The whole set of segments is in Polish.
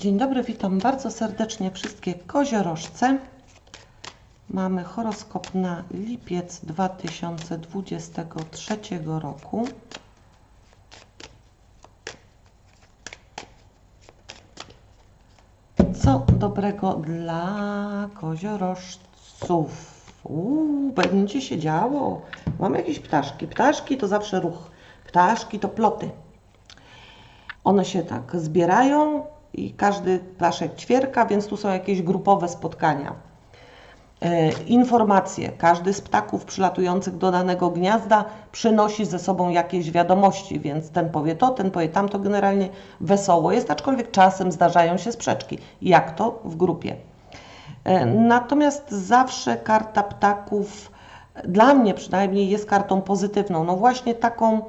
Dzień dobry, witam bardzo serdecznie wszystkie koziorożce. Mamy horoskop na lipiec 2023 roku. Co dobrego dla koziorożców? Uuu, będzie się działo. Mamy jakieś ptaszki. Ptaszki to zawsze ruch. Ptaszki to ploty. One się tak zbierają i każdy ptaszek ćwierka, więc tu są jakieś grupowe spotkania. E, informacje. Każdy z ptaków przylatujących do danego gniazda przynosi ze sobą jakieś wiadomości, więc ten powie to, ten powie tamto. Generalnie wesoło jest, aczkolwiek czasem zdarzają się sprzeczki. Jak to w grupie? E, natomiast zawsze karta ptaków, dla mnie przynajmniej, jest kartą pozytywną. No właśnie taką,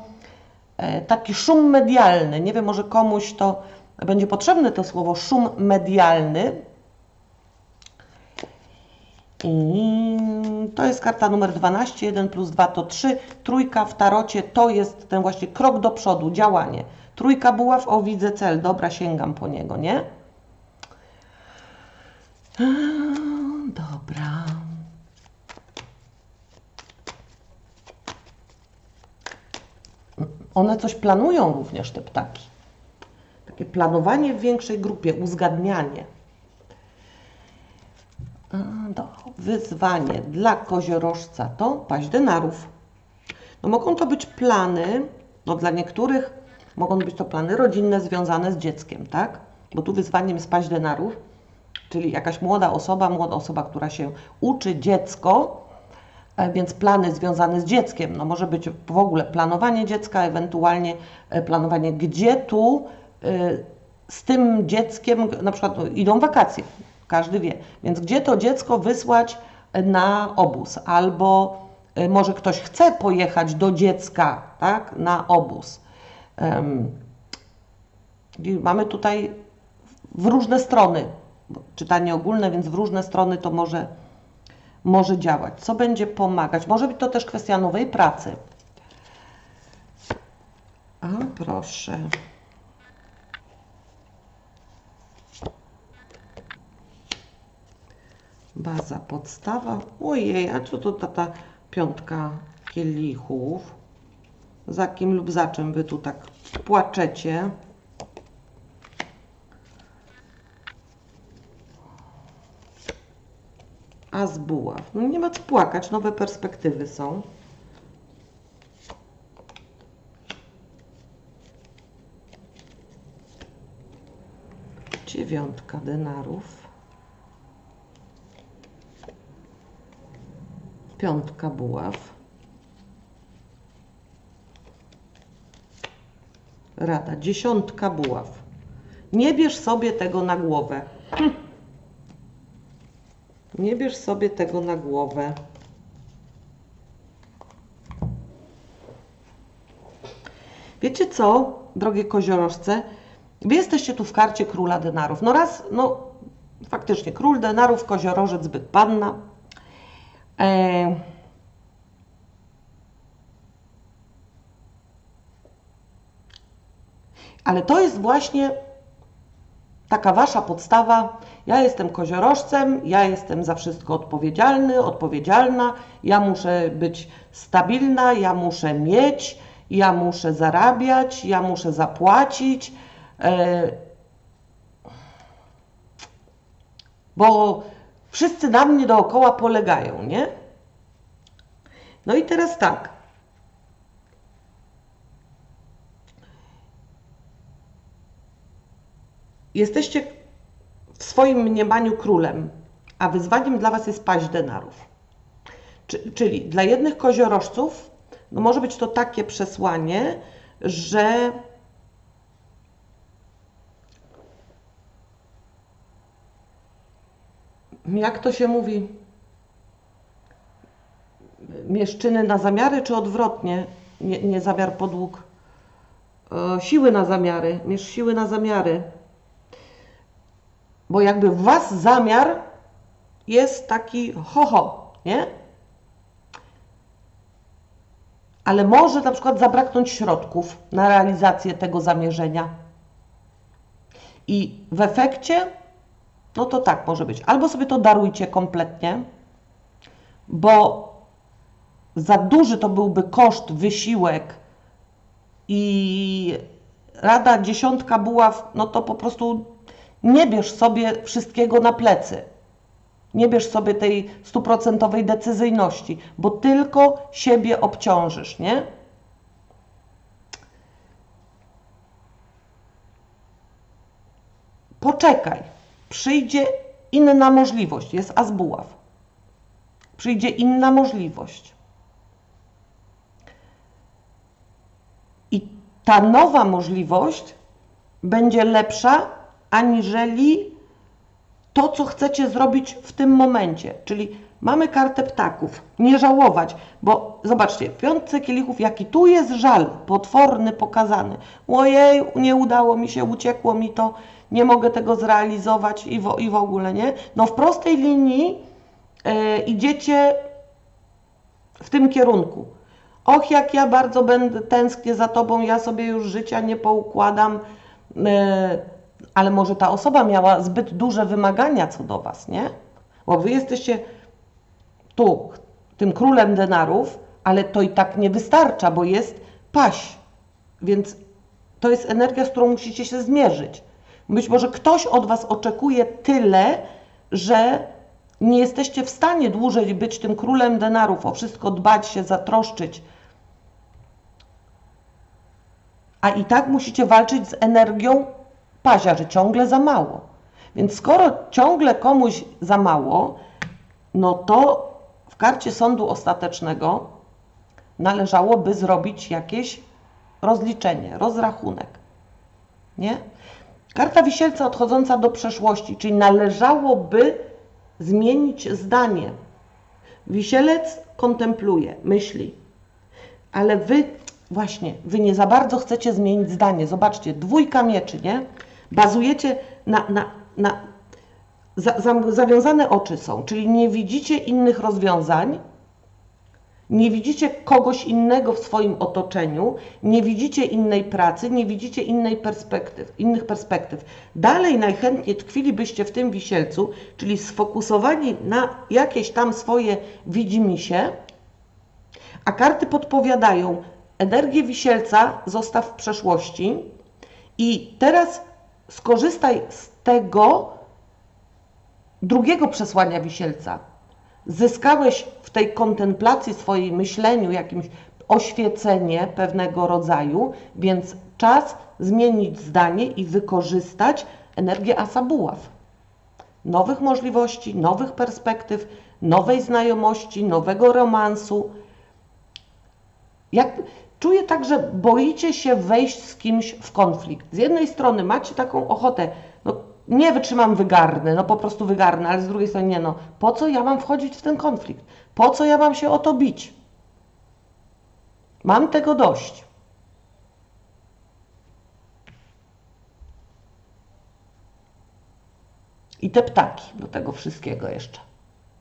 e, taki szum medialny. Nie wiem, może komuś to będzie potrzebne to słowo szum medialny. I to jest karta numer 12, 1 plus 2 to 3. Trójka w tarocie to jest ten właśnie krok do przodu, działanie. Trójka buław, o widzę cel, dobra, sięgam po niego, nie? Dobra. One coś planują również, te ptaki. Planowanie w większej grupie, uzgadnianie. Do, wyzwanie dla koziorożca to paść denarów. No mogą to być plany, no dla niektórych mogą być to plany rodzinne związane z dzieckiem, tak? Bo tu wyzwaniem jest paść denarów, czyli jakaś młoda osoba, młoda osoba, która się uczy, dziecko, więc plany związane z dzieckiem. No może być w ogóle planowanie dziecka, ewentualnie planowanie, gdzie tu z tym dzieckiem, na przykład no, idą wakacje, każdy wie, więc gdzie to dziecko wysłać na obóz, albo może ktoś chce pojechać do dziecka tak, na obóz. Um, mamy tutaj w różne strony, czytanie ogólne, więc w różne strony to może, może działać. Co będzie pomagać? Może być to też kwestia nowej pracy. A proszę. Baza, podstawa. Ojej, a co to ta, ta piątka kielichów? Za kim lub za czym Wy tu tak płaczecie? A z buław. No nie ma co płakać, nowe perspektywy są. Dziewiątka denarów. Piątka buław. Rada. Dziesiątka buław. Nie bierz sobie tego na głowę. Nie bierz sobie tego na głowę. Wiecie co, drogie koziorożce? Wy jesteście tu w karcie króla denarów. No raz, no faktycznie, król denarów, koziorożec, byt, panna. E... Ale to jest właśnie taka wasza podstawa. Ja jestem koziorożcem, ja jestem za wszystko odpowiedzialny, odpowiedzialna, ja muszę być stabilna, ja muszę mieć, ja muszę zarabiać, ja muszę zapłacić. E... Bo wszyscy na mnie dookoła polegają, nie? No i teraz tak. Jesteście w swoim mniemaniu królem, a wyzwaniem dla Was jest paść denarów. Czyli dla jednych koziorożców no może być to takie przesłanie, że jak to się mówi, mieszczyny na zamiary, czy odwrotnie, nie, nie zamiar podług, e, siły na zamiary, mierz siły na zamiary. Bo jakby Was zamiar jest taki ho-ho, nie? Ale może na przykład zabraknąć środków na realizację tego zamierzenia. I w efekcie, no to tak może być. Albo sobie to darujcie kompletnie, bo za duży to byłby koszt, wysiłek i rada dziesiątka buław, no to po prostu nie bierz sobie wszystkiego na plecy. Nie bierz sobie tej stuprocentowej decyzyjności, bo tylko siebie obciążysz, nie? Poczekaj, przyjdzie inna możliwość, jest azbuław. Przyjdzie inna możliwość. I ta nowa możliwość będzie lepsza aniżeli to, co chcecie zrobić w tym momencie. Czyli mamy kartę ptaków. Nie żałować, bo zobaczcie, w piątce kielichów, jaki tu jest żal potworny pokazany. Ojej, nie udało mi się, uciekło mi to, nie mogę tego zrealizować i w, i w ogóle, nie? No w prostej linii yy, idziecie w tym kierunku. Och, jak ja bardzo będę tęsknię za Tobą, ja sobie już życia nie poukładam. Yy, ale może ta osoba miała zbyt duże wymagania co do Was, nie? Bo Wy jesteście tu, tym królem denarów, ale to i tak nie wystarcza, bo jest paś. Więc to jest energia, z którą musicie się zmierzyć. Być może ktoś od Was oczekuje tyle, że nie jesteście w stanie dłużej być tym królem denarów, o wszystko dbać się, zatroszczyć. A i tak musicie walczyć z energią pazia, że ciągle za mało. Więc skoro ciągle komuś za mało, no to w karcie sądu ostatecznego należałoby zrobić jakieś rozliczenie, rozrachunek. Nie? Karta wisielca odchodząca do przeszłości, czyli należałoby zmienić zdanie. Wisielec kontempluje, myśli, ale wy właśnie, wy nie za bardzo chcecie zmienić zdanie. Zobaczcie, dwójka mieczy, nie? Bazujecie na, na, na za, za, zawiązane oczy są, czyli nie widzicie innych rozwiązań, nie widzicie kogoś innego w swoim otoczeniu, nie widzicie innej pracy, nie widzicie innej perspektyw, innych perspektyw. Dalej najchętniej tkwilibyście w tym wisielcu, czyli sfokusowani na jakieś tam swoje widzimisię, a karty podpowiadają, energię wisielca zostaw w przeszłości i teraz skorzystaj z tego drugiego przesłania wisielca. Zyskałeś w tej kontemplacji swojej myśleniu jakimś oświecenie pewnego rodzaju, więc czas zmienić zdanie i wykorzystać energię asabuław. Nowych możliwości, nowych perspektyw, nowej znajomości, nowego romansu. Jak, czuję tak, że boicie się wejść z kimś w konflikt. Z jednej strony macie taką ochotę, no nie wytrzymam wygarny, no po prostu wygarny, ale z drugiej strony nie, no po co ja mam wchodzić w ten konflikt? Po co ja mam się o to bić? Mam tego dość. I te ptaki do tego wszystkiego jeszcze.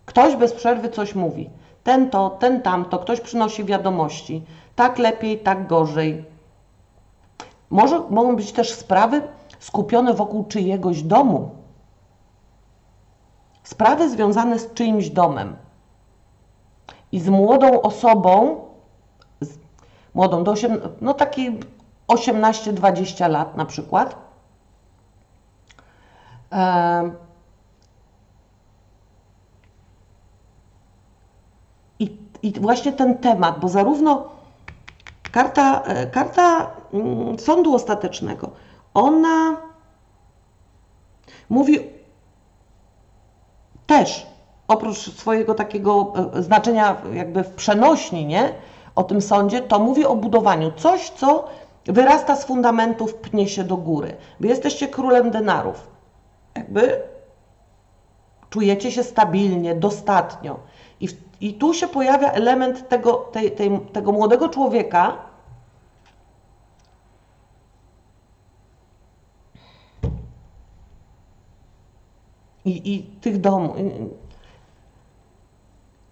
Ktoś bez przerwy coś mówi. Ten to, ten tamto, ktoś przynosi wiadomości. Tak lepiej, tak gorzej. Może mogą być też sprawy skupione wokół czyjegoś domu. Sprawy związane z czyimś domem. I z młodą osobą, z młodą do 8, no takiej 18-20 lat na przykład. I, I właśnie ten temat, bo zarówno karta, e, karta mm, sądu ostatecznego, ona mówi też oprócz swojego takiego e, znaczenia jakby w przenośni, nie? O tym sądzie, to mówi o budowaniu. Coś, co wyrasta z fundamentów, pnie się do góry. Wy jesteście królem denarów. Jakby czujecie się stabilnie, dostatnio. I, w, i tu się pojawia element tego, tej, tej, tego młodego człowieka, i, i tych domów.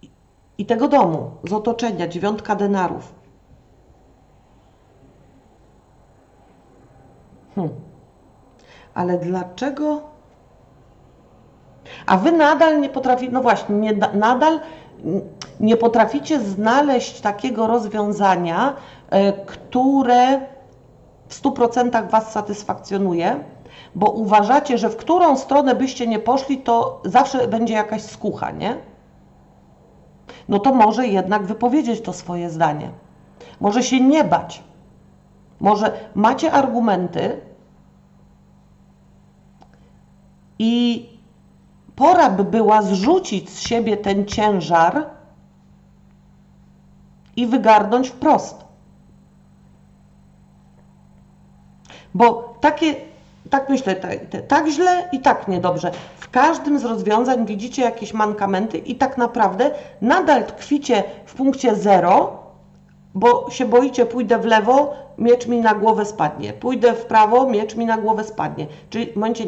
I, I tego domu, z otoczenia, dziewiątka denarów. Hmm. Ale dlaczego? A wy nadal nie potraficie, no właśnie, nie, da- nadal nie potraficie znaleźć takiego rozwiązania, e, które w 100% Was satysfakcjonuje, bo uważacie, że w którą stronę byście nie poszli, to zawsze będzie jakaś skucha, nie? No to może jednak wypowiedzieć to swoje zdanie. Może się nie bać. Może macie argumenty i pora by była zrzucić z siebie ten ciężar i wygarnąć wprost. Bo takie, tak myślę, tak, tak źle i tak niedobrze. W każdym z rozwiązań widzicie jakieś mankamenty i tak naprawdę nadal tkwicie w punkcie zero, bo się boicie, pójdę w lewo, miecz mi na głowę spadnie. Pójdę w prawo, miecz mi na głowę spadnie. Czyli w momencie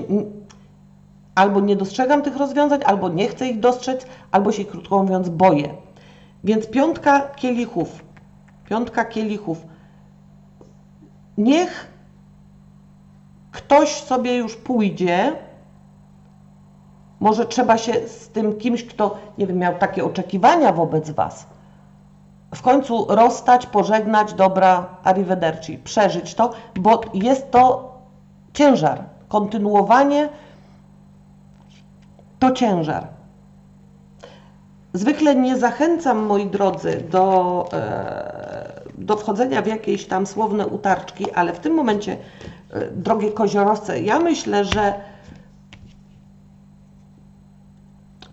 albo nie dostrzegam tych rozwiązań, albo nie chcę ich dostrzec, albo się krótko mówiąc boję. Więc piątka kielichów. Piątka kielichów. Niech ktoś sobie już pójdzie. Może trzeba się z tym kimś, kto, nie wiem, miał takie oczekiwania wobec Was, w końcu rozstać, pożegnać, dobra, arrivederci, przeżyć to, bo jest to ciężar. Kontynuowanie to ciężar. Zwykle nie zachęcam, moi drodzy, do, e, do wchodzenia w jakieś tam słowne utarczki, ale w tym momencie, e, drogie koziorowce, ja myślę, że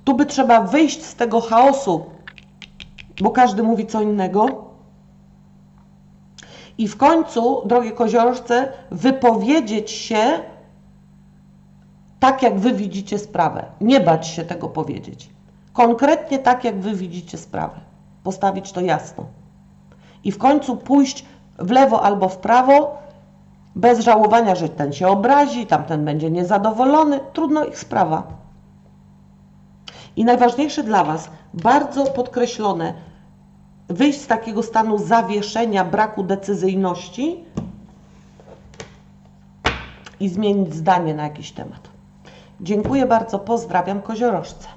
tu by trzeba wyjść z tego chaosu, bo każdy mówi co innego. I w końcu, drogie koziorożce, wypowiedzieć się tak, jak wy widzicie sprawę. Nie bać się tego powiedzieć. Konkretnie tak, jak wy widzicie sprawę. Postawić to jasno. I w końcu pójść w lewo albo w prawo, bez żałowania, że ten się obrazi, tamten będzie niezadowolony. Trudno ich sprawa. I najważniejsze dla Was, bardzo podkreślone, wyjść z takiego stanu zawieszenia, braku decyzyjności i zmienić zdanie na jakiś temat. Dziękuję bardzo, pozdrawiam koziorożce.